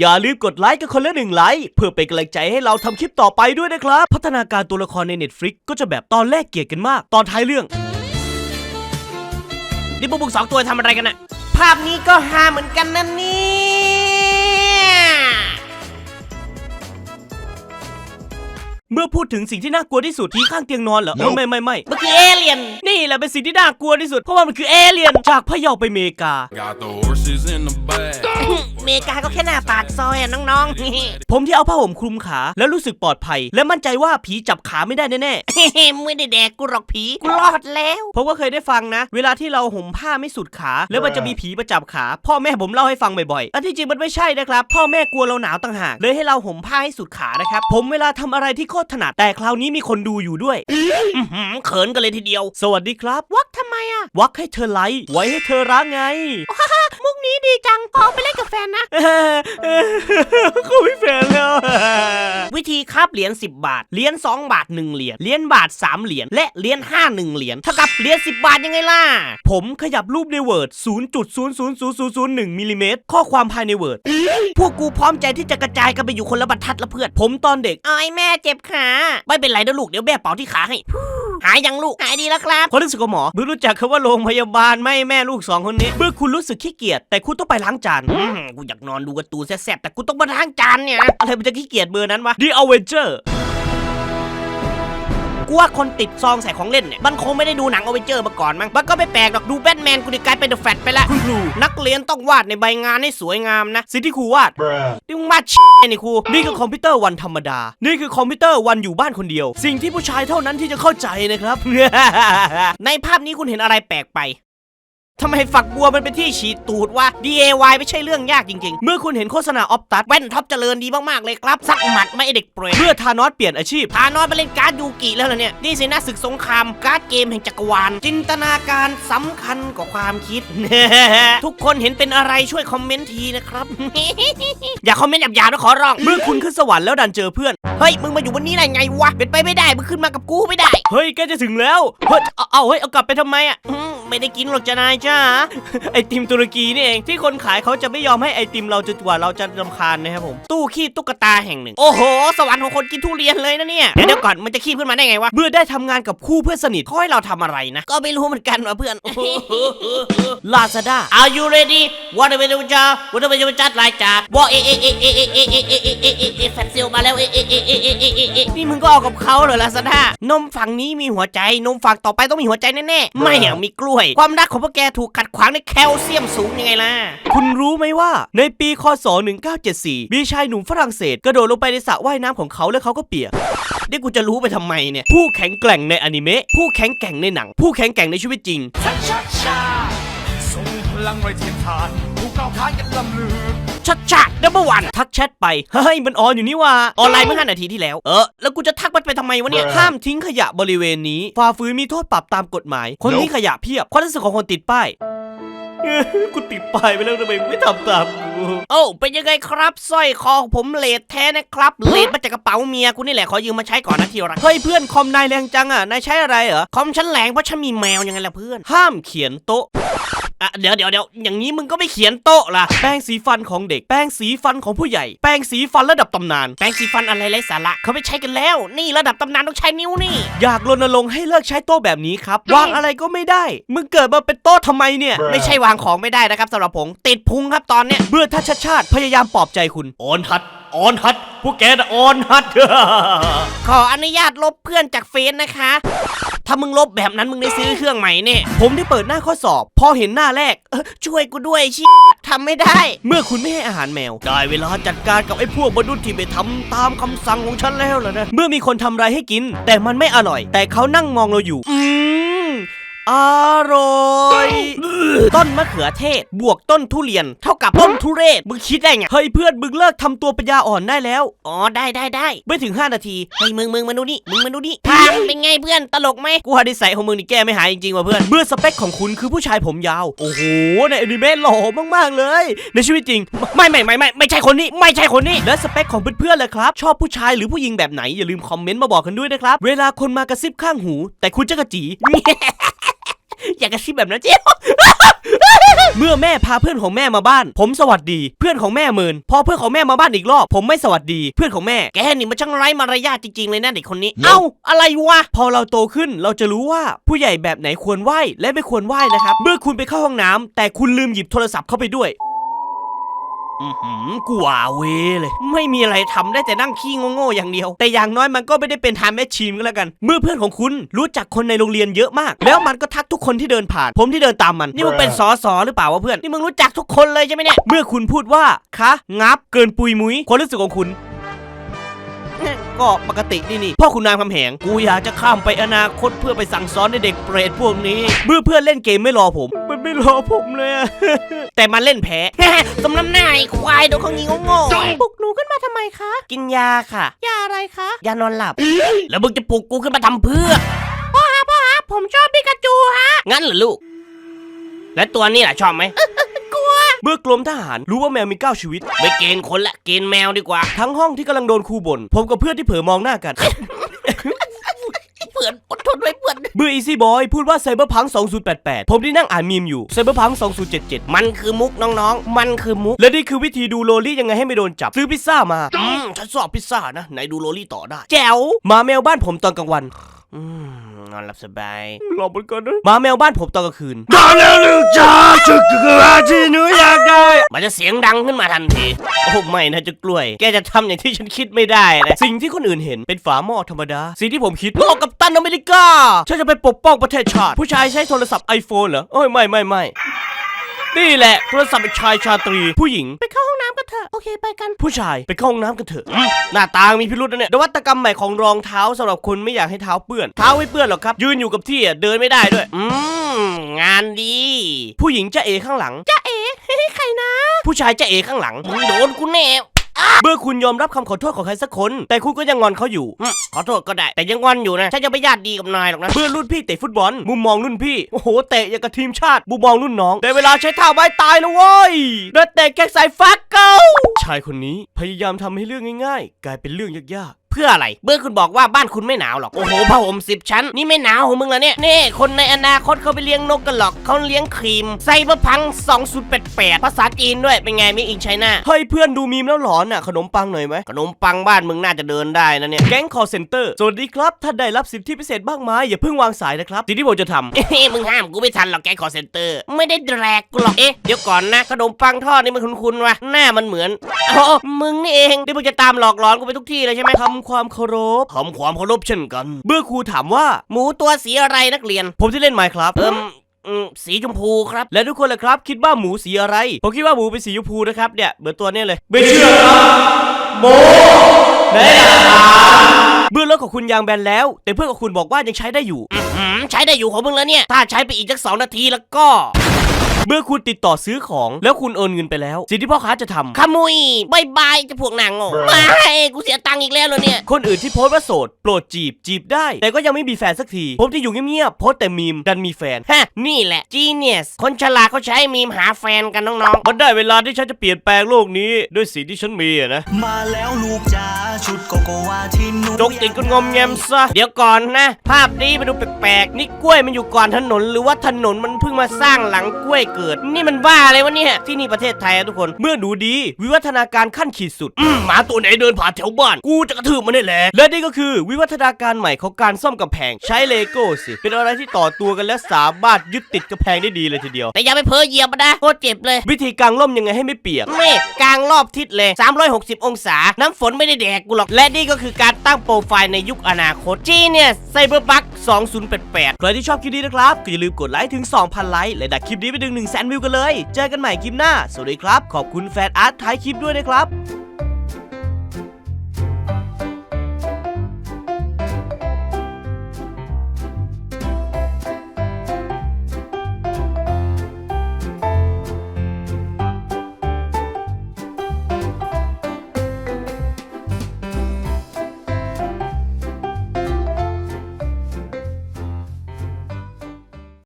อย่าลืมกดไลค์กันคนละหนึ่งไลค์เพื่อเป็นกำลังใจให้เราทำคลิปต่อไปด้วยนะครับ พัฒนาการตัวละครใน Netflix ก็จะแบบตอนแรกเกลียดกันมาก ตอนท้ายเรื่อง นี่พวกมึงสองตัวทำอะไรกันน่ะ ภาพนี้ก็ฮาเหมือนกันนะเนี่ยเมื่อพูดถึงสิ่งที่น่ากลัวที่สุดที่ข้างเตียงนอนเหรอเออไม่ไม่ไม่เมื่อกี้เอเลียน นี่แหละเป็นสิ่งที่น่ากลัวที่สุดเพราะว่ามันคือเอเลี่ยนจากพะเยาไปเมกา Got the horses in the back. เมกาก็แค่หน้าปากซอยอะน้องผมที่เอาผ้าห่มคลุมขาแล้วรู้สึกปลอดภัย และมั่นใจว่าผีจับขาไม่ได้แน่ๆ ไม่ได้แดกกูหรอกผีกูรอดแล้วๆผมก็เคยได้ฟังนะ เวลาที่เราห่มผ้าไม่สุดขา แล้วมันจะมีผีมาจับขา พ่อแม่ผมเล่าให้ฟังบ่อยๆอันที่จริงมันไม่ใช่นะครับ พ่อแม่กลัวเราหนาวต่างหากเลยให้เราห่มผ้าให้สุดขานะครับ ผมเวลาทำอะไรที่โคตรถนัดแต่คราวนี้มีคนดูอยู่ด้วย อื้อหือเขินกันเลยทีเดียว สวัสดีครับ วักทำไมอะวักให้เธอไลค์ไว้ให้เธอรักไงมุก นี้ดีจังขอไปเล่นกับแฟนนะเขาไม่แฟนแล้ว วิธีคาบเหรียญ10 บาท เหรียญ2บาท 1 เหรียญ เหรียญบาท 3 เหรียญ และเหรียญ5 1 เหรียญ เท่ากับเหรียญ10 บาทยังไงล่ะ ผมขยับรูปใน Word 0.00001มิลลิเมตร ข้อความภายใน Word พวกกูพร้อมใจที่จะกระจายกันไปอยู่คนละบรรทัดละเพื่อน ผมตอนเด็กไอ้ายแม่เจ็บขา ไม่เป็นไรเดี๋ยวลูก เดี๋ยวแม่เป่าที่ขาให้ หายยังลูกหายดีแล้วครับคนรู้สึกกับหมอไม่รู้จักคำว่าโรงพยาบาลไหม่แม่ลูกสองคนนี้เมื่อคุณรู้สึกขี้เกียจแต่คุณต้องไปล้างจานอืมกูอยากนอนดูการ์ตูนแซ่บๆแต่กูต้องมาล้างจานเนี่ยนะอะไรมันจะขี้เกียจเบอร์นั้นวะ The Avenger กูว่าคนติดซองใส่ของเล่นเนี่ยมันคงไม่ได้ดูหนังอเวนเจอร์มาก่อนมั้งมันก็ไม่แปลกหรอกดูแบทแมนกูดิกลายเป็นเดอะแฟตไปแล้วคุณครูนักเรียนต้องวาดในใบงานให้สวยงามนะสิ่งที่ครูวาดนี่มึงวาดชินี่ครูนี่คือคอมพิวเตอร์วันธรรมดา นี่คือคอมพิวเตอร์วันอยู่บ้านคนเดียว สิ่งที่ผู้ชายเท่านั้นที่จะเข้าใจนะครับ ในภาพนี้คุณเห็นอะไรแปลกไป ทำไมฝักบัวมันเป็นที่ฉีดตูดวะ DIY ไม่ใช่เรื่องยากจริงๆ เมื่อคุณเห็นโฆษณาออฟตัสๆแว่นท็อปเจริญดีมากๆเลยครับ สักหมัดไม่เด็กเปรตเมื่อธานอสเปลี่ยนอาชีพพานอนไปเล่นการ์ดยูกิแล้วเหรอเนี่ย นี่สินะศึกสงคราม การ์ดเกมแห่งจักรวาล จินตนาการสำคัญกว่าความคิด ทุกคนเห็นเป็นอะไรช่วยคอมเมนต์ทีนะครับ อย่าคอมเมนต์หยาบๆนะขอร้อง เมื่อคุณขึ้นสวรรค์แล้วดันเจอเพื่อน เฮ้ยมึงมาอยู่บนนี้ได้ไงวะเป็นไปไม่ได้มึงขึ้นมากับกูไม่ได้เฮ้ยใกล้จะถึงแล้วเฮ้ยเอาเอาเฮ้ยเอากลับไปทำไมอะอืมไม่ได้กินหรอกจ้านายจ้า ไอติมตุรกีนี่เองที่คนขายเขาจะไม่ยอมให้ไอติมเราจนกว่าเราจะรำคาญนะครับผมตู้ขี้ตุ๊กตาแห่งหนึ่ง โอ้โห สวรรค์ของคนกินทุเรียนเลยนะเนี่ยเดี๋ยวเดี๋ยวก่อนมันจะขี้ขึ้นมาได้ไงวะเมื่อได้ทำงานกับคู่เพื่อนสนิทเขาให้เราทำอะไรนะ ก็ไม่รู้เหมือนกันว่ะเพื่อน ลาซาด้า Are you ready What do we do จ้า What do we do จัดรายจ้าว่าเอเอเอเอเอเอเอเอเอเอเอเอแฟตซิลมาแล้วเอเอเอเอเอเอเอเอนี่มึงก็เอากับเขาเหรอลาซาด้านมฝั่งนี้มีหัวใจ นมฝั่งต่อไปต้องมีหัวใจแน่ๆ ไม่อยากมีกล้วย ความรักของพวกแกถูกขัดขวางด้วยแคลเซียมสูงยังไงล่ะ คุณรู้ไหมว่าในปีคศ 1974 มีชายหนุ่มฝรั่งเศส กระโดดลงไปในสระว่ายน้ำของเขาแล้วเขาก็เปียกนี่กูจะรู้ไปทำไมเนี่ย ผู้แข็งแกร่งในอนิเมะ ผู้แข็งแกร่งในหนัง ผู้แข็งแกร่งในชีวิตจริงทรงพลังไว้เทียมทานผู้ก้าวขานกันลำลือ ชัดชัดดับเบิลวันทักแชทไป เฮ้ย มันออนอยู่นี่ว่า ออนไลน์เมื่อห้านาทีที่แล้ว เออ แล้วกูจะทักมันไปทำไมวะเนี่ย ห้ามทิ้งขยะบริเวณนี้ ฝ่าฝืนมีโทษปรับตามกฎหมาย คนทิ้ขยะเพียบ ความรู้สึกของคนติดป้ายเอ้ยกูติดป้ายไปแล้วทำไมไม่ทำตามกูโอ้เป็นยังไงครับสร้อยคอผมเลดแท้นะครับเลดมาจากกระเป๋าเมียกูนี่แหละขอยืมมาใช้ก่อนนะทีรักเฮ้ยเพื่อนคอมนายแรงจังอะนายใช้อะไรเหรอคอมฉันแรงเพราะฉันมีแมวยังไงล่ะเพื่อน ห้ามเขียนโต๊ะ อะเดี๋ยวเดี๋ยวเดี๋ยวอย่างนี้มึงก็ไม่เขียนโต๊ะล่ะแป้งสีฟันของเด็ก แป้งสีฟันของผู้ใหญ่ แป้งสีฟันระดับตำนาน แปรงสีฟันอะไรไร้สาระเขาไม่ใช้กันแล้ว นี่ระดับตำนานต้องใช้นิ้วนี่ อยากรณรงค์ให้เลิกใช้โต๊ะแบบนี้ครับวางอะไรก็ไม่ได้ มึงเกิดมาเป็นโต๊ะทำไมเนี่ย ไม่ใช่วางของไม่ได้นะครับสำหรับผมติดพุงครับตอนเนี้ยเมื่อทัชชาติพยายามปลอบใจคุณออนฮัดออนฮัดพวกแกน่ะออนฮัดขออนุญาตลบเพื่อนจากเฟซนะคะ ถ้ามึงลบแบบนั้นมึงได้ซื้อเครื่องใหม่เนี่ยผมได้เปิดหน้าข้อสอบ พอเห็นหน้าแรกเออช่วยกูด้วยชิทำไม่ได้ เมื่อคุณไม่ให้อาหารแมว ได้เวลาจัดการกับไอ้พวกมนุษย์ที่ไปทำตามคำสั่งของฉันแล้วล่ะนะ เมื่อมีคนทำอะไรให้กิน แต่มันไม่อร่อย แต่เขานั่งมองเราอยู่อืม อร่อย ต้นมะเขือเทศ บวกต้นทุเรียน เท่ากับต้นทุเรศ มึงคิดได้ไง เฮ้ยเพื่อนมึงเลิกทำตัวปัญญาอ่อนได้แล้ว อ๋อได้ได้ได้ ไม่ถึง 5 นาที เฮ้ยมึงมึงมาดูนี่ มึงมาดูนี่ทางเป็นไงเพื่อนตลกไหมกูหาดิสัยของมึงนี่แก้ไม่หายจริงๆว่ะเพื่อน เมื่อสเปคของคุณคือผู้ชายผมยาว โอ้โหในอนิเมะหล่อมากๆเลย ในชีวิตจริง ไม่ไม่ไม่ไม่ไม่ใช่คนนี้ ไม่ใช่คนนี้ และสเปคของเพื่อนๆเลยครับ ชอบผู้ชายหรือผู้หญิงแบบไหนอย่าลืมคอมเมนต์มาบอกกันด้วยนะครับ เวลาคนมากระซิบข้างหู แต่คุณจะกระจี อยากกระซิบแบบนั้นเจ๊เมื่อแม่พาเพื่อนของแม่มาบ้าน ผมสวัสดี เพื่อนของแม่เมินพอเพื่อนของแม่มาบ้านอีกรอบ ผมไม่สวัสดี เพื่อนของแม่ แกนี่มันช่างไร้มารยาทจริงๆเลยนะเด็กคนนี้ เอ้าอะไรวะพอเราโตขึ้นเราจะรู้ว่าผู้ใหญ่แบบไหนควรไหว้และไม่ควรไหว้นะครับ เมื่อคุณไปเข้าห้องน้ำแต่คุณลืมหยิบโทรศัพท์เข้าไปด้วยอือหือ กว่าเวเลย ไม่มีอะไรทำได้แต่นั่งขี้โง่ๆอย่างเดียว แต่อย่างน้อยมันก็ไม่ได้เป็นทามแมชชีนก็แล้วกัน เมื่อเพื่อนของคุณรู้จักคนในโรงเรียนเยอะมาก แล้วมันก็ทักทุกคนที่เดินผ่าน ผมที่เดินตามมัน นี่มึงเป็นสอสอหรือเปล่าวะเพื่อน นี่มึงรู้จักทุกคนเลยใช่ไหมเนี่ย เมื่อคุณพูดว่าคะงับเกินปุยมุ้ยความรู้สึกของคุณ ก็ปกตินี่นี่พ่อคุณนามคำแหง กูอยากจะข้ามไปอนาคตเพื่อไปสั่งสอนในเด็กเปรตพวกนี้ เมื่อเพื่อนเล่นเกมไม่รอผม มันไม่รอผมเลยอะแต่มันเล่นแพ้สมน้ำหน้าไอ้ควายโดนเขางี้โง่ๆปลุกหนูขึ้นมาทำไมคะ กินยาค่ะ ยาอะไรคะ ยานอนหลับ แล้วมึงจะปลุกกูขึ้นมาทำเพื่อผมชอบปิกาจูฮะ งั้นเหรอลูก และตัวนี้ล่ะชอบไหม เมื่อกรมทหารรู้ว่าแมวมี 9 ชีวิต ไม่เกณฑ์คนละเกณฑ์แมวดีกว่า ทั้งห้องที่กำลังโดนครูบ่นผมกับเพื่อนที่เผลอมองหน้ากันเพื่อนอดทนไว้เพื่อนเมื่อ Easy Boy พูดว่าไซเบอร์พัง 2088 ผมที่นั่งอ่านมีมอยู่ไซเบอร์พัง 2077 มันคือมุกน้องๆ มันคือมุก และนี่คือวิธีดูโลลี่ยังไงให้ไม่โดนจับ ซื้อพิซซ่ามาอืมฉันสอบพิซซ่านะไหนดูโรลี่ต่อได้ แจ๋วหมาแมวบ้านผมตอนกลางวัน อืม นอนหลับสบายหลับเหมือนกันนะหมาแมวบ้านผมตอนกลางคืนมาแล้วลูกจ้าชุดกระที่หนูอยากได้ มันจะเสียงดังขึ้นมาทันทีโอ้ไม่นะจะกล้วย แกจะทำอย่างที่ฉันคิดไม่ได้นะสิ่งที่คนอื่นเห็นเป็นฝาหม้อธรรมดาสิ่งที่ผมคิดโลกกับตันอเมริกาฉันจะไปปกป้องประเทศชาติ ผู้ชายใช้โทรศัพท์ iPhone เหรอโอ้ยไม่ไม่ไม่นี่แหละโทรศัพท์เป็นชายชาตรีผู้หญิงไปเข้าห้องน้ำกันเถอะ โอเคไปกัน ผู้ชายไปเข้าห้องน้ำกันเถอะอืมหน้าตามีพิรุษนะเนี่ยนวัตกรรมใหม่ของรองเท้าสำหรับคนไม่อยากให้เท้าเปื้อนเท้าไม่เปื้อนหรอกครับ ยืนอยู่กับที่อะเดินไม่ได้ด้วย อืมงานดี ผู้หญิงจะเอข้างหลัง จะเอ๋ ใครนะ ผู้ชายจะเอข้างหลังมึงโดนกูแน่ เมื่อคุณยอมรับคำขอโทษของใครสักคน แต่คุณก็ยังงอนเขาอยู่อืมขอโทษก็ได้ แต่ยังงอนอยู่นะฉันจะไม่ญาติดีกับนายหรอกนะเมื่อรุ่นพี่เตะฟุตบอล มุมมองรุ่นพี่ โอ้โห เตะอย่างกับทีมชาติมุมมองรุ่นน้อง แต่เวลาใช้ท่าไม้ตายแล้วเว้ยเดินเตะแก๊กใส่ฟักเกิลชายคนนี้พยายามทำให้เรื่องง่าย ๆ กลายเป็นเรื่องยาก เพื่ออะไรเบื่อคุณบอกว่าบ้านคุณไม่หนาวหรอก โอ้โหผ้าห่มสิบชั้น นี่ไม่หนาวของมึงเหรอเนี่ย นี่ คนในอนาคตเขาไปเลี้ยงนกกันหรอกเขาเลี้ยงครีม ไซเบอร์พัง 2088 ภาษาจีนด้วย เป็นไงไม่อิงไชน่าๆเฮ้ยเพื่อนดูมีมแล้วหลอนอะ ขนมปังหน่อยไหม ขนมปังบ้านมึงน่าจะเดินได้นะเนี่ย แก๊งคอเซ็นเตอร์ สวัสดีครับถ้าได้รับสิทธิพิเศษมากมายอย่าเพิ่งวางสายนะครับสิ่งที่ผมจะทำเอ้ยมึงห้ามกูไม่ทันหรอกแกคอเซนเตอร์ไม่ได้แดกกูหรอกเอ๊ะเดี๋ยวก่อนนะขนมปังทอดนี่มันคุ้นๆวะหน้ามันเหมือนอ๋อมึงนี่เองที่มึงจะตามหลอกหลอนกูไปทุกที่เลยใช่ไหมทำความเคารพทำความเคารพเช่นกัน เมื่อครูถามว่า หมูตัวสีอะไรนักเรียน ผมที่เล่นไมค์ครับ เอิมอืมสีชมพูครับ และทุกคนล่ะครับ คิดว่าหมูสีอะไร ผมคิดว่าหมูเป็นสีชมพูนะครับเนี่ยเหมือนตัวเนี้ยเลย ไม่เชื่อครับโมไหนหลักฐานเมื่อรถของคุณยางแบนแล้ว แต่เพื่อนของคุณบอกว่ายังใช้ได้อยู่ อืมใช้ได้อยู่ของมึงแล้วเนี่ย ถ้าใช้ไปอีกสักสองนาทีแล้วก็ เมื่อคุณติดต่อซื้อของแล้วคุณโอนเงินไปแล้ว สิ่งที่พ่อค้าจะทำขมุยบายบายจะพวกนางโง่ไม่กูเสียตังค์อีกแล้วเหรอเนี่ย คนอื่นที่โพสต์ว่าโสด โปรดจีบจีบได้ แต่ก็ยังไม่มีแฟนสักที ผมที่อยู่เงียบๆโพสต์แต่มีมดันมีแฟน ฮะ นี่แหละ Genius คนฉลาดเขาใช้มีมหาแฟนกันน้องมันได้เวลาที่ฉันจะเปลี่ยนแปลงโลกนี้ด้วยสิ่งที่ฉันมีอะนะ มาแล้วลูกจ๋า ชุดโกโกวาที่หนูจกติดกันงอมแงมซะๆเดี๋ยวก่อนนะ ภาพนี้มันดูแปลกๆ นี่กล้วยมันอยู่ก่อนถนน หรือว่าถนนมันเพิ่งมาสร้างหลังกล้วยเกิด นี่มันบ้าอะไรวะเนี่ย ที่นี่ประเทศไทยอะทุกคน เมื่อหนูดี วิวัฒนาการขั้นขีดสุด อืมหมาตัวไหนเดินผ่านแถวบ้าน กูจะกระทืบมันได้แหละ และนี่ก็คือวิวัฒนาการใหม่ของการซ่อมกำแพง ใช้เลโก้สิ เป็นอะไรที่ต่อตัวกันและสามารถยึดติดกำแพงได้ดีเลยทีเดียว แต่อย่าไปเพ้อเหยียบมันนะโคตรเจ็บเลย วิธีกางล่มยังไงให้ไม่เปียกนี่กลางรอบทิศเลย 360 องศา น้ำฝนไม่ได้แดกกูหรอก และนี่ก็คือการตั้งโปรไฟล์ในยุคอนาคต Genius Cyberpunk 2088 ใครที่ชอบคลิปนี้นะครับ ก็อย่าลืมกดไลค์ถึง 2,000 ไลค์และดักคลิปนี้ไปถึง1 0 0 0 0 0วิวกันเลย เจอกันใหม่คลิปหน้า สวัสดีครับ ขอบคุณแฟนอาร์ตท้ายคลิปด้วยนะครับ